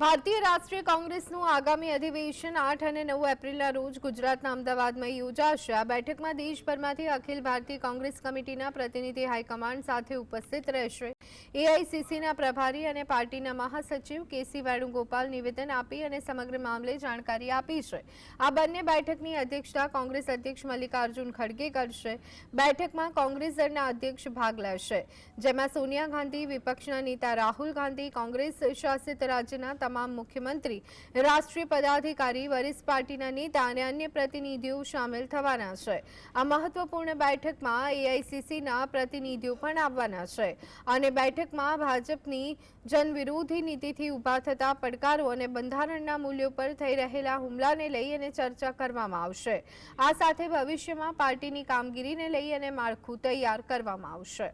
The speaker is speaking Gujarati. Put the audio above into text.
ભારતીય રાષ્ટ્રીય કોંગ્રેસનું આગામી અધિવેશન આઠ અને નવ એપ્રિલના રોજ ગુજરાતના અમદાવાદમાં યોજાશે. આ બેઠકમાં દેશભરમાંથી અખિલ ભારતીય કોંગ્રેસ કમિટીના પ્રતિનિધિ હાઈકમાન્ડ સાથે ઉપસ્થિત રહેશે. એઆઈસીસીના પ્રભારી અને પાર્ટીના મહાસચિવ કેસી વેણુગોપાલ નિવેદન આપી અને સમગ્ર મામલે જાણકારી આપી છે. આ બંને બેઠકની અધ્યક્ષતા કોંગ્રેસ અધ્યક્ષ મલ્લિકાર્જુન ખડગે કરશે. બેઠકમાં કોંગ્રેસ દળના અધ્યક્ષ ભાગ લેશે. જેમાં સોનિયા ગાંધી, વિપક્ષના નેતા રાહુલ ગાંધી, કોંગ્રેસ શાસિત રાજ્યના તમામ મુખ્યમંત્રી, રાષ્ટ્રીય પદાધિકારી, વરિષ્ઠ પાર્ટીના નેતા અને અન્ય પ્રતિનિધિઓ સામેલ થવાના છે. આ મહત્વપૂર્ણ બેઠકમાં એઆઈસીસીના પ્રતિનિધિઓ પણ આવવાના છે અને બેઠકમાં ભાજપની જનવિરોધી નીતિથી ઊભા થતા પડકારો અને બંધારણના મૂલ્યો પર થઈ રહેલા હુમલાને લઈ અને ચર્ચા કરવામાં આવશે. આ સાથે ભવિષ્યમાં પાર્ટીની કામગીરીને લઈ અને માળખું તૈયાર કરવામાં આવશે.